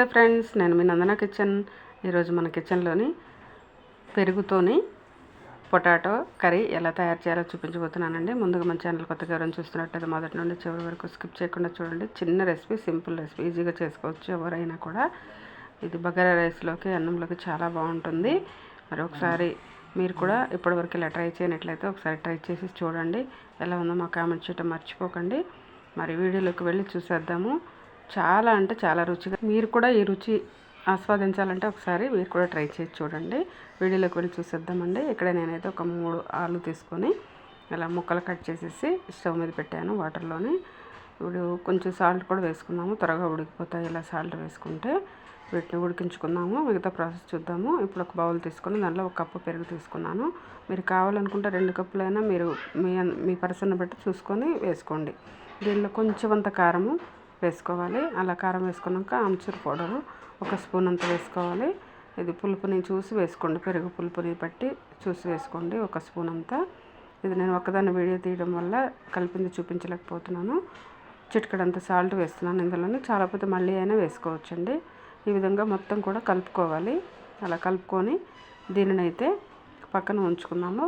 నమస్తే ఫ్రెండ్స్ నేను మీ నందన కిచెన్. ఈరోజు మన కిచెన్లోని పెరుగుతోని పొటాటో కర్రీ ఎలా తయారు చేయాలో చూపించబోతున్నానండి. ముందుగా మన ఛానల్ కొత్తగా ఎవరైనా చూస్తున్నట్టయితే మొదటి నుండి చివరి వరకు స్కిప్ చేయకుండా చూడండి. చిన్న రెసిపీ సింపుల్ రెసిపీ ఈజీగా చేసుకోవచ్చు ఎవరైనా కూడా. ఇది బగారా రైస్లోకి అన్నంలోకి చాలా బాగుంటుంది. మరి ఒకసారి మీరు కూడా ఇప్పటివరకు ఇలా ట్రై చేయనట్లయితే ఒకసారి ట్రై చేసి చూడండి. ఎలా ఉందో మా కామెంట్ చేయటం మర్చిపోకండి. మరి వీడియోలోకి వెళ్ళి చూసేద్దాము. చాలా అంటే చాలా రుచిగా మీరు కూడా ఈ రుచి ఆస్వాదించాలంటే ఒకసారి మీరు కూడా ట్రై చేసి చూడండి. వీడియోలోకి వెళ్ళి చూసేద్దామండి. ఇక్కడ నేనైతే ఒక మూడు ఆలు తీసుకొని ఇలా ముక్కలు కట్ చేసేసి స్టవ్ మీద పెట్టాను వాటర్లోని. ఇప్పుడు కొంచెం సాల్ట్ కూడా వేసుకున్నాము. త్వరగా ఉడికిపోతాయి ఇలా సాల్ట్ వేసుకుంటే. వీటిని ఉడికించుకుందాము. మిగతా ప్రాసెస్ చూద్దాము. ఇప్పుడు ఒక బౌల్ తీసుకొని దాంట్లో ఒక కప్పు పెరుగు తీసుకున్నాను. మీరు కావాలనుకుంటే రెండు కప్పులైనా మీరు మీ మీ పర్సన్ బట్టి చూసుకొని వేసుకోండి. దీనిలో కొంచెం అంత కారము వేసుకోవాలి. అలా కారం వేసుకున్నాక ఆమ్చూర్ పౌడరు ఒక స్పూన్ అంత వేసుకోవాలి. ఇది పులుపుని చూసి వేసుకోండి. పెరుగు పులుపుని బట్టి చూసి వేసుకోండి. ఒక స్పూన్ అంతా. ఇది నేను ఒకదాన్ని వీడియో తీయడం వల్ల కలిపింది చూపించలేకపోతున్నాను. చిటికడంత సాల్ట్ వేస్తున్నాను ఇందులోనే. చాలా పోతే మళ్ళీ అయినా వేసుకోవచ్చండి. ఈ విధంగా మొత్తం కూడా కలుపుకోవాలి. అలా కలుపుకొని దీనిని అయితే పక్కన ఉంచుకున్నాము.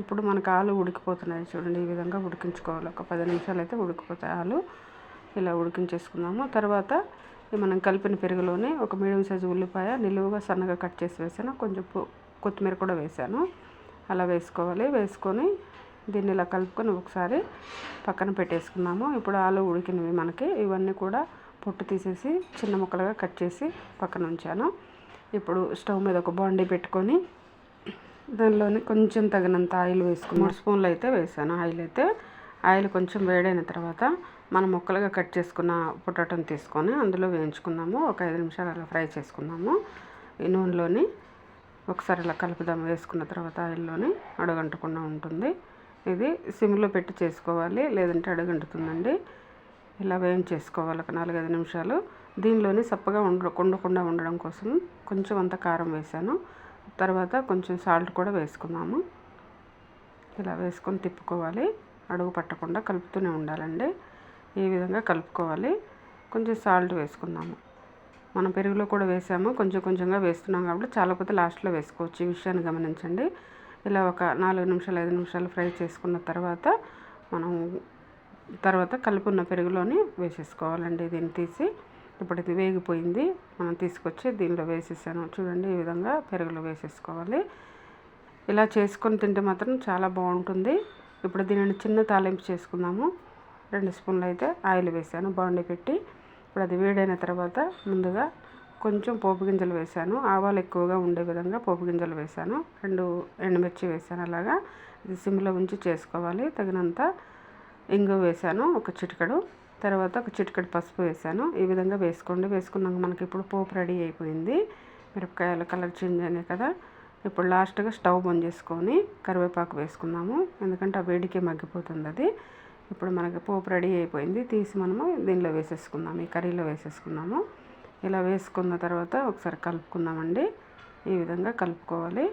ఇప్పుడు మనకు ఆలు ఉడికిపోతున్నాయి చూడండి. ఈ విధంగా ఉడికించుకోవాలి. ఒక పది నిమిషాలు అయితే ఉడికిపోతాయి ఆలు. ఇలా ఉడికించేసుకున్నాము. తర్వాత మనం కలిపిన పెరుగులోనే ఒక మీడియం సైజు ఉల్లిపాయ నిలువుగా సన్నగా కట్ చేసి వేసాను. కొంచెం కొత్తిమీర కూడా వేసాను. అలా వేసుకోవాలి. వేసుకొని దీన్ని ఇలా కలుపుకొని ఒకసారి పక్కన పెట్టేసుకున్నాము. ఇప్పుడు ఆలు ఉడికినవి మనకి. ఇవన్నీ కూడా పొట్టు తీసేసి చిన్న ముక్కలుగా కట్ చేసి పక్కన ఉంచాను. ఇప్పుడు స్టవ్ మీద ఒక బాండీ పెట్టుకొని దానిలోని కొంచెం తగినంత ఆయిల్ వేసుకుని మూడు స్పూన్లు అయితే వేసాను. ఆయిల్ అయితే ఆయిల్ కొంచెం వేడైన తర్వాత మనం ముక్కలుగా కట్ చేసుకున్న పొటాటోని తీసుకొని అందులో వేయించుకుందాము. ఒక ఐదు నిమిషాలు అలా ఫ్రై చేసుకుందాము. ఈ నూనెలోని ఒకసారి ఇలా కలుపుదాం. వేసుకున్న తర్వాత ఆయిల్లోని అడుగంటకుండా ఉంటుంది. ఇది సిమ్లో పెట్టి చేసుకోవాలి. లేదంటే అడుగంటుతుందండి. ఇలా వేయించేసుకోవాలి. ఒక నాలుగైదు నిమిషాలు. దీనిలోని సప్పగా ఉండ ఉండకుండా ఉండడం కోసం కొంచెం అంత కారం వేసాను. తర్వాత కొంచెం సాల్ట్ కూడా వేసుకున్నాము ఇలా వేసుకొని తిప్పుకోవాలి. అడుగు పట్టకుండా కలుపుతూనే ఉండాలండి. ఈ విధంగా కలుపుకోవాలి. కొంచెం సాల్ట్ వేసుకున్నాము మనం పెరుగులో కూడా వేసాము. కొంచెం కొంచెంగా వేస్తున్నాం కాబట్టి చాలా పోతే లాస్ట్లో వేసుకోవచ్చు. ఈ విషయాన్ని గమనించండి. ఇలా ఒక నాలుగు నిమిషాలు ఐదు నిమిషాలు ఫ్రై చేసుకున్న తర్వాత మనం తర్వాత కలుపున్న పెరుగులోని వేసేసుకోవాలండి దీన్ని తీసి. ఇప్పుడు ఇది వేగిపోయింది. మనం తీసుకొచ్చి దీనిలో వేసేసాను. చూడండి ఈ విధంగా పెరుగులో వేసేసుకోవాలి. ఇలా చేసుకొని తింటే మాత్రం చాలా బాగుంటుంది. ఇప్పుడు దీనిని చిన్న తాలింపు చేసుకుందాము. రెండు స్పూన్లు అయితే ఆయిల్ వేసాను బాండి పెట్టి. ఇప్పుడు అది వేడైన తర్వాత ముందుగా కొంచెం పోపు గింజలు వేసాను. ఆవాలు ఎక్కువగా ఉండే విధంగా పోపు గింజలు వేసాను. రెండు ఎండుమిర్చి వేసాను అలాగా. ఇది సిమ్లో ఉంచి చేసుకోవాలి. తగినంత ఇంగు వేసాను ఒక చిటికెడు. తర్వాత ఒక చిటికెడు పసుపు వేసాను. ఈ విధంగా వేసుకోండి. వేసుకున్నాక మనకి ఇప్పుడు పోపు రెడీ అయిపోయింది. మిరపకాయల కలర్ చేంజ్ అయినాయి కదా. ఇప్పుడు లాస్ట్గా స్టవ్ బంద్ చేసుకొని కరివేపాకు వేసుకున్నాము ఎందుకంటే ఆ వేడికి మగ్గిపోతుంది అది. ఇప్పుడు మనకి పోపు రెడీ అయిపోయింది. తీసి మనము దీనిలో వేసేసుకుందాం. ఈ కర్రీలో వేసేసుకున్నాము ఇలా వేసుకున్న తర్వాత ఒకసారి కలుపుకుందామండి. ఈ విధంగా కలుపుకోవాలి.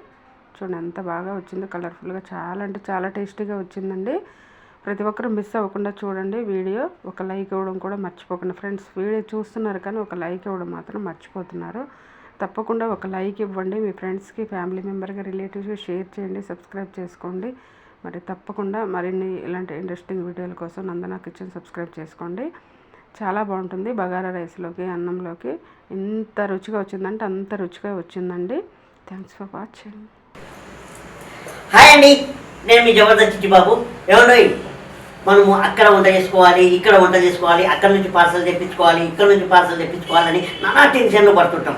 చూడండి ఎంత బాగా వచ్చిందో కలర్ఫుల్గా చాలా అంటే చాలా టేస్టీగా వచ్చిందండి. ప్రతి ఒక్కరు మిస్ అవ్వకుండా చూడండి వీడియో. ఒక లైక్ ఇవ్వడం కూడా మర్చిపోకుండా ఫ్రెండ్స్ వీడియో చూస్తున్నారు కానీ ఒక లైక్ ఇవ్వడం మాత్రం మర్చిపోతున్నారు. తప్పకుండా ఒక లైక్ ఇవ్వండి. మీ ఫ్రెండ్స్కి ఫ్యామిలీ మెంబర్కి రిలేటివ్స్కి షేర్ చేయండి. సబ్స్క్రైబ్ చేసుకోండి. మరి తప్పకుండా మరిన్ని ఇలాంటి ఇంట్రెస్టింగ్ వీడియోల కోసం నందన కిచెన్ సబ్స్క్రైబ్ చేసుకోండి. చాలా బాగుంటుంది బగారా రైస్లోకి అన్నంలోకి. ఎంత రుచిగా వచ్చిందంటే అంత రుచిగా వచ్చిందండి. థ్యాంక్స్ ఫర్ వాచింగ్ హాయ్ అండి. నేను మీ జబర్దస్త్ చిట్టిబాబు ఏమండి? మనము అక్కడ వంట చేసుకోవాలి ఇక్కడ వంట చేసుకోవాలి అక్కడ నుంచి పార్సల్ తెప్పించుకోవాలి ఇక్కడ నుంచి పార్సల్ తెప్పించుకోవాలని నానా టెన్షన్లు పడుతుంటాం.